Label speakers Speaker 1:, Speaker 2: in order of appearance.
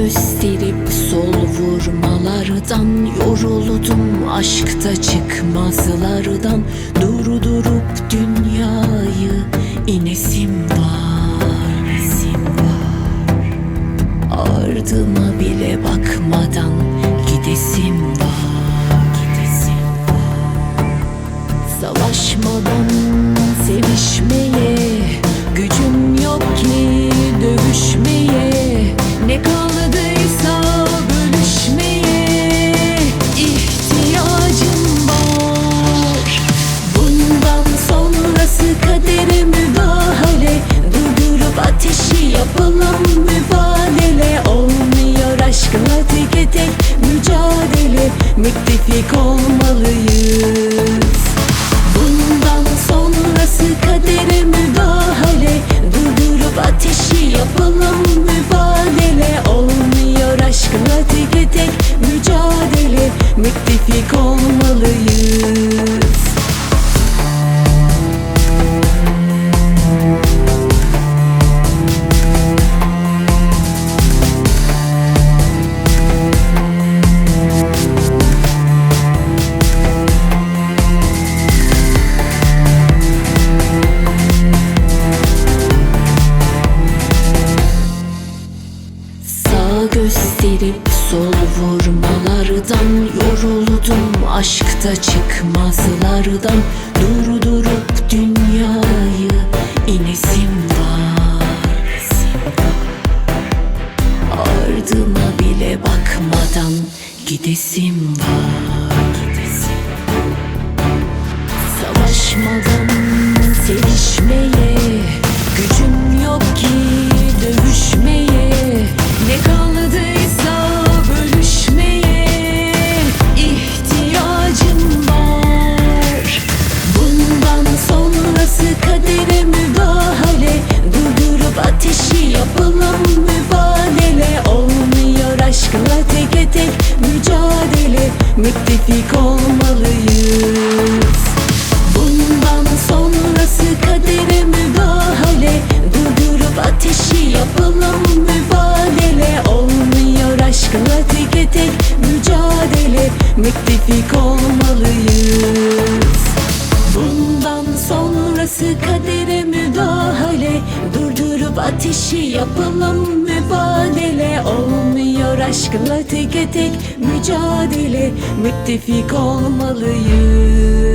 Speaker 1: Çalışmadan yoruldum. Aşkta çıkmazlardan Durdurup dünyayı inesim var inesim var. Ardıma bile bakmadan gidesim var gidesim var. Savaşmadan sevişmeye gücüm yok ki dövüşmeye müttefik olmalıyız. Sol vurmalardan Yoruldum aşkta çıkmazlardan Durdurup dünyayı inesim var. Ardıma bile bakmadan gidesim var Müttefik olmalıyız. Bundan sonrası kadere müdahale. Durdurup ateşi yapalım mübadele Olmuyor aşkla tek tek mücadele. Müttefik olmalıyız. Bundan sonrası kadere müdahale Durdurup ateşi yapalım mübadele Olmuyor aşkla tek tek mücadele. Müttefik olmalıyız